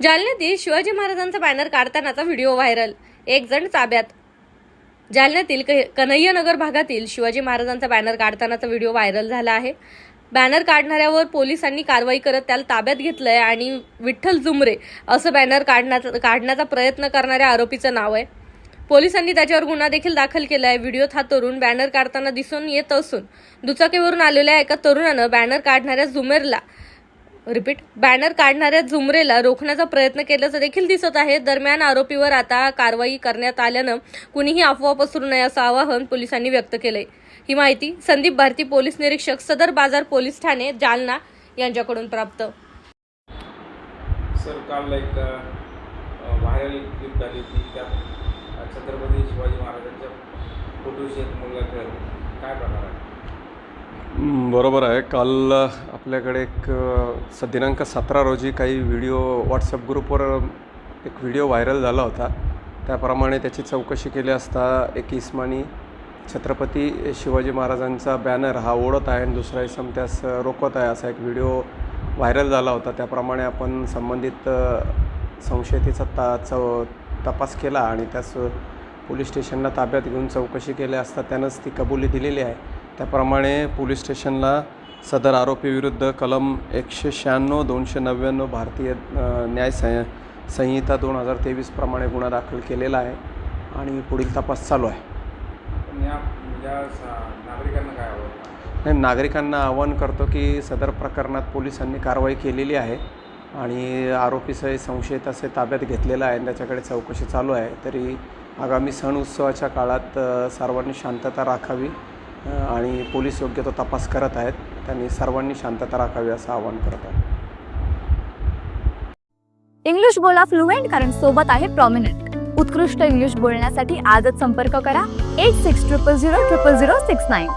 जालन्यातील शिवाजी महाराजांचा banner काढतानाचा video viral एक जण ताब्यात. जालन्यातील कन्हैयानगर भागातील शिवाजी महाराजांचा बॅनर काढतानाचा व्हिडिओ व्हायरल झाला आहे. बॅनर काढणाऱ्यावर पोलिसांनी कारवाई करत त्याला ताब्यात घेतलंय आणि विठ्ठल जुमरे असं बॅनर काढण्याचा काढण्याचा प्रयत्न करणाऱ्या आरोपीचं नाव आहे. पोलिसांनी त्याच्यावर गुन्हा देखील दाखल केला आहे व्हिडिओत हा तरुण बॅनर काढताना दिसून येत असून दुचाकीवरून आलेल्या एका तरुणानं बॅनर काढणाऱ्या जुमेरला रिपीट बॅनर काढणाऱ्या झुमरेला रोखण्याचा प्रयत्न केल्याचं देखील दिसत आहे. दरम्यान आरोपीवर आता कारवाई करण्यात आल्यानं कुणीही अफवा पसरू नये असं आवाहन पोलिसांनी व्यक्त केलंय. ही माहिती संदीप भारती पोलीस निरीक्षक सदर बाजार पोलीस ठाणे जालना यांच्याकडून प्राप्त. सर काल एक व्हायरल क्लिप झाली होती. त्यात छत्रपती शिवाजी महाराजांच्या फोटोशी एक मुलगा खेळतो काय प्रकार आहे? बरोबर आहे. काल आपल्याकडे एक स दिनांक सतरा रोजी काही व्हिडिओ व्हॉट्सअप ग्रुपवर एक व्हिडिओ व्हायरल झाला होता. त्याप्रमाणे त्याची चौकशी केली असता एक इस्मानी छत्रपती शिवाजी महाराजांचा बॅनर हा ओढत आहे आणि दुसरा इसम त्यास रोखत आहे असा एक व्हिडिओ व्हायरल झाला होता. त्याप्रमाणे आपण संबंधित अ, ता चौ तपास केला आणि त्यास पोलीस स्टेशनला ताब्यात घेऊन चौकशी केली असता त्यानंच ती कबुली दिलेली आहे. त्याप्रमाणे पोलीस स्टेशनला सदर आरोपीविरुद्ध कलम एकशे शहाण्णव दोनशे नव्याण्णव भारतीय न्याय संहि संहिता दोन हजार तेवीसप्रमाणे गुन्हा दाखल केलेला आहे आणि पुढील तपास चालू आहे. सा- नागरिकांना काय नाही नागरिकांना आवाहन करतो की सदर प्रकरणात पोलिसांनी कारवाई केलेली आहे आणि आरोपीसह संशयित असे ताब्यात घेतलेला आहे त्याच्याकडे चौकशी चालू आहे. तरी आगामी सण उत्सवाच्या काळात सर्वांनी शांतता राखावी आणि पोलीस योग्य तो तपास करत आहेत. त्यांनी सर्वांनी शांतता राखावी असं आवाहन करत आहे. इंग्लिश बोला फ्लुएंट कारण सोबत आहे प्रॉमिनंट उत्कृष्ट इंग्लिश बोलण्यासाठी आजच संपर्क करा. Eight six triple zero triple zero six nine